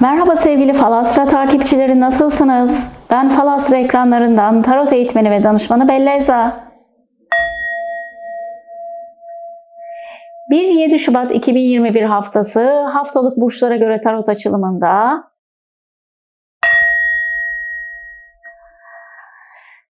Merhaba sevgili Falastra takipçileri nasılsınız? Ben Falastra ekranlarından tarot eğitmeni ve danışmanı Belleza. 1-7 Şubat 2021 haftası haftalık burçlara göre tarot açılımında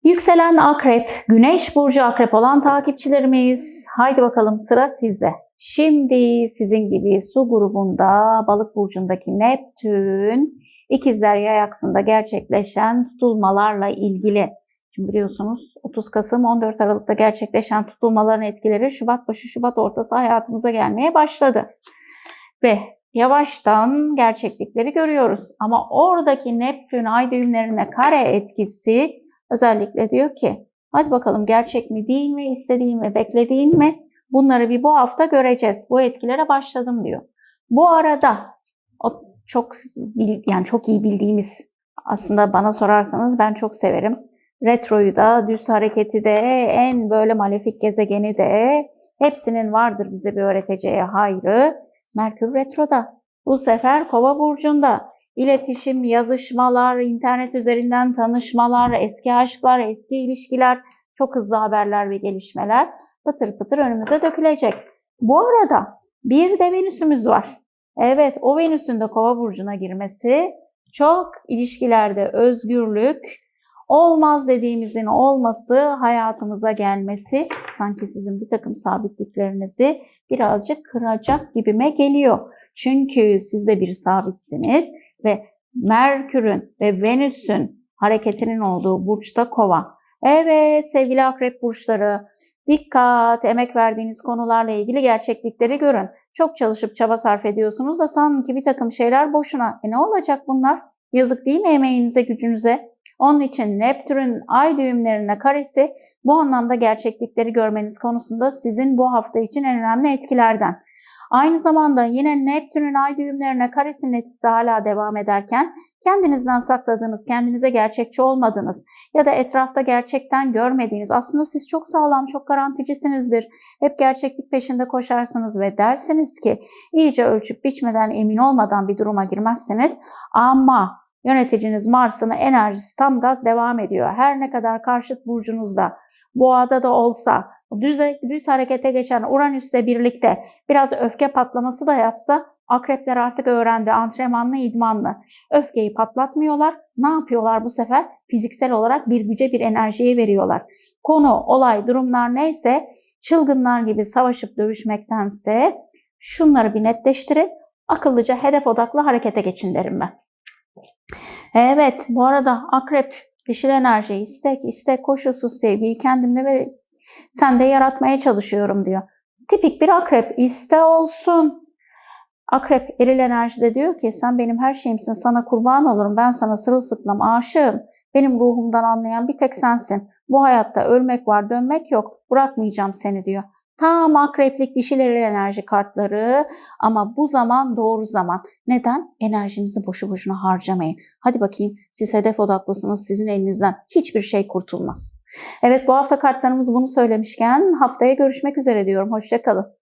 Yükselen akrep, güneş burcu akrep olan takipçilerimiz. Haydi bakalım sıra sizde. Şimdi sizin gibi su grubunda balık burcundaki Neptün ikizler yay aksında gerçekleşen tutulmalarla ilgili. Şimdi biliyorsunuz 30 Kasım 14 Aralık'ta gerçekleşen tutulmaların etkileri Şubat başı Şubat ortası hayatımıza gelmeye başladı. Ve yavaştan gerçeklikleri görüyoruz. Ama oradaki Neptün ay düğümlerine kare etkisi özellikle diyor ki hadi bakalım gerçek mi değil mi, istediğim mi, beklediğim mi? Bunları bir bu hafta göreceğiz. Bu etkilere başladım diyor. Bu arada o çok yani çok iyi bildiğimiz aslında bana sorarsanız ben çok severim. Retroyu da, düz hareketi de, en böyle malefik gezegeni de hepsinin vardır bize bir öğreteceği hayrı. Merkür Retro'da. Bu sefer Kova burcunda iletişim, yazışmalar, internet üzerinden tanışmalar, eski aşklar, eski ilişkiler, çok hızlı haberler ve gelişmeler pıtır pıtır önümüze dökülecek. Bu arada bir de Venüs'ümüz var. Evet o Venüs'ün de Kova burcuna girmesi çok ilişkilerde özgürlük, olmaz dediğimizin olması, hayatımıza gelmesi sanki sizin bir takım sabitliklerinizi birazcık kıracak gibime geliyor. Çünkü siz de bir sabitsiniz ve Merkür'ün ve Venüs'ün hareketinin olduğu burçta kova. Evet sevgili akrep burçları dikkat, emek verdiğiniz konularla ilgili gerçeklikleri görün. Çok çalışıp çaba sarf ediyorsunuz da sanki bir takım şeyler boşuna. E ne olacak bunlar? Yazık değil mi emeğinize, gücünüze? Onun için Neptün'ün ay düğümlerine karesi bu anlamda gerçeklikleri görmeniz konusunda sizin bu hafta için en önemli etkilerden. Aynı zamanda yine Neptün'ün ay düğümlerine karesinin etkisi hala devam ederken kendinizden sakladığınız, kendinize gerçekçi olmadığınız ya da etrafta gerçekten görmediğiniz, aslında siz çok sağlam, çok garanticisinizdir. Hep gerçeklik peşinde koşarsınız ve dersiniz ki iyice ölçüp biçmeden emin olmadan bir duruma girmezsiniz ama yöneticiniz Mars'ın enerjisi tam gaz devam ediyor. Her ne kadar karşıt burcunuzda, boğada da olsa, düz, düz harekete geçen Uranüs'le birlikte biraz öfke patlaması da yapsa akrepler artık öğrendi antrenmanlı idmanlı. Öfkeyi patlatmıyorlar. Ne yapıyorlar bu sefer? Fiziksel olarak bir güce bir enerjiye veriyorlar. Konu, olay, durumlar neyse çılgınlar gibi savaşıp dövüşmektense şunları bir netleştirin. Akıllıca hedef odaklı harekete geçin derim ben. Evet bu arada akrep dişil enerji, istek, istek, koşulsuz sevgiyi kendimde ve sende yaratmaya çalışıyorum diyor. Tipik bir akrep. iste olsun. Akrep eril enerjide diyor ki sen benim her şeyimsin sana kurban olurum ben sana sırılsıklam aşığım. Benim ruhumdan anlayan bir tek sensin. Bu hayatta ölmek var dönmek yok bırakmayacağım seni diyor. Tam akreplik dişil eril enerji kartları ama bu zaman doğru zaman. Neden? Enerjinizi boşu boşuna harcamayın. Hadi bakayım siz hedef odaklısınız sizin elinizden hiçbir şey kurtulmaz. Evet bu hafta kartlarımız bunu söylemişken haftaya görüşmek üzere diyorum. Hoşçakalın.